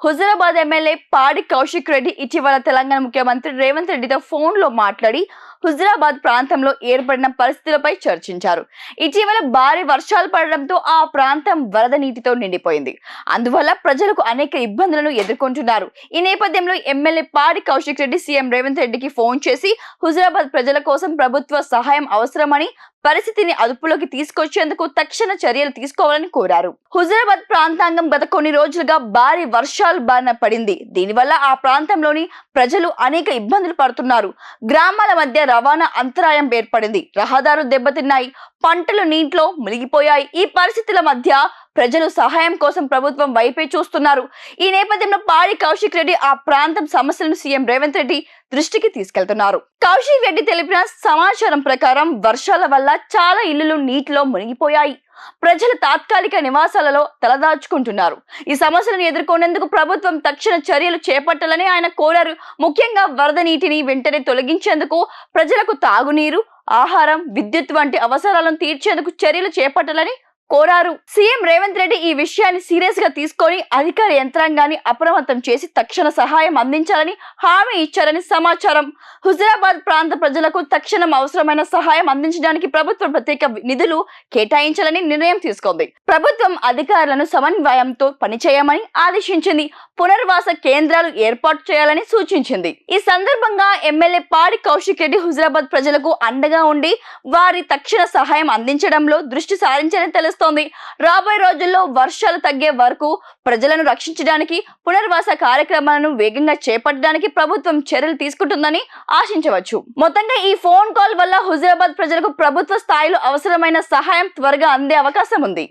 Huzurabad MLA పాడి కౌశిక్ రెడ్డి ఇటీవల తెలంగాణ ముఖ్యమంత్రి రేవంత్ రెడ్డితో ఫోన్లో మాట్లాడి హుజరాబాద్ ప్రాంతంలో ఏర్పడిన పరిస్థితులపై చర్చించారు. ఇటీవల భారీ వర్షాలు పడడంతో ఆ ప్రాంతం వరద నీటితో నిండిపోయింది. అందువల్ల ప్రజలకు అనేక ఇబ్బందులను ఎదుర్కొంటున్నారు. ఈ నేపథ్యంలో ఎమ్మెల్యే పాడి కౌశిక్ రెడ్డి సీఎం రేవంత్ రెడ్డికి ఫోన్ చేసి హుజరాబాద్ ప్రజల కోసం ప్రభుత్వ సహాయం అవసరమని పరిస్థితిని అదుపులోకి తీసుకొచ్చేందుకు తక్షణ చర్యలు తీసుకోవాలని కోరారు. హుజరాబాద్ ప్రాంతాంగం గత కొన్ని రోజులుగా భారీ వర్షాలు బారిన పడింది. దీనివల్ల ఆ ప్రాంతంలోని ప్రజలు అనేక ఇబ్బందులు పడుతున్నారు. గ్రామాల మధ్య రవాణా అంతరాయం ఏర్పడింది. రహదారులు దెబ్బతిన్నాయి. పంటలు నీటిలో మునిగిపోయాయి. ఈ పరిస్థితుల మధ్య ప్రజలు సహాయం కోసం ప్రభుత్వం వైపే చూస్తున్నారు. ఈ నేపథ్యంలో పాడి కౌశిక్ రెడ్డి ఆ ప్రాంతం సమస్యలను సీఎం రేవంత్ రెడ్డి దృష్టికి తీసుకెళ్తున్నారు. కౌశిక్ రెడ్డి తెలిపిన సమాచారం ప్రకారం వర్షాల వల్ల చాలా ఇళ్ళు నీటిలో మునిగిపోయాయి. ప్రజలు తాత్కాలిక నివాసాలలో తలదాచుకుంటున్నారు. ఈ సమస్యలను ఎదుర్కొనేందుకు ప్రభుత్వం తక్షణ చర్యలు చేపట్టాలని ఆయన కోరారు. ముఖ్యంగా వరద నీటిని వెంటనే తొలగించేందుకు ప్రజలకు తాగునీరు ఆహారం విద్యుత్ వంటి అవసరాలను తీర్చేందుకు చర్యలు చేపట్టాలని కోరారు. సీఎం రేవంత్ రెడ్డి ఈ విషయాన్ని సీరియస్గా తీసుకొని అధికార యంత్రాంగాన్ని అప్రమత్తం చేసి తక్షణ సహాయం అందించాలని హామీ ఇచ్చారని సమాచారం. హుజరాబాద్ ప్రాంత ప్రజలకు తక్షణం అవసరమైన సహాయం అందించడానికి ప్రభుత్వం ప్రత్యేక నిధులు కేటాయించాలని నిర్ణయం తీసుకుంది. ప్రభుత్వం అధికారులను సమన్వయంతో పనిచేయమని ఆదేశించింది. పునర్వాస కేంద్రాలు ఏర్పాటు చేయాలని సూచించింది. ఈ సందర్భంగా ఎమ్మెల్యే పాడి కౌశిక్ రెడ్డి హుజరాబాద్ ప్రజలకు అండగా ఉండి వారి తక్షణ సహాయం అందించడంలో దృష్టి సారించాలని తెలుస్తుంది. రాబోయే రోజుల్లో వర్షాలు తగ్గే వరకు ప్రజలను రక్షించడానికి పునర్వాస కార్యక్రమాలను వేగంగా చేపట్టడానికి ప్రభుత్వం చర్యలు తీసుకుంటుందని ఆశించవచ్చు. మొత్తంగా ఈ ఫోన్ కాల్ వల్ల హుజరాబాద్ ప్రజలకు ప్రభుత్వ స్థాయిలో అవసరమైన సహాయం త్వరగా అందే అవకాశం ఉంది.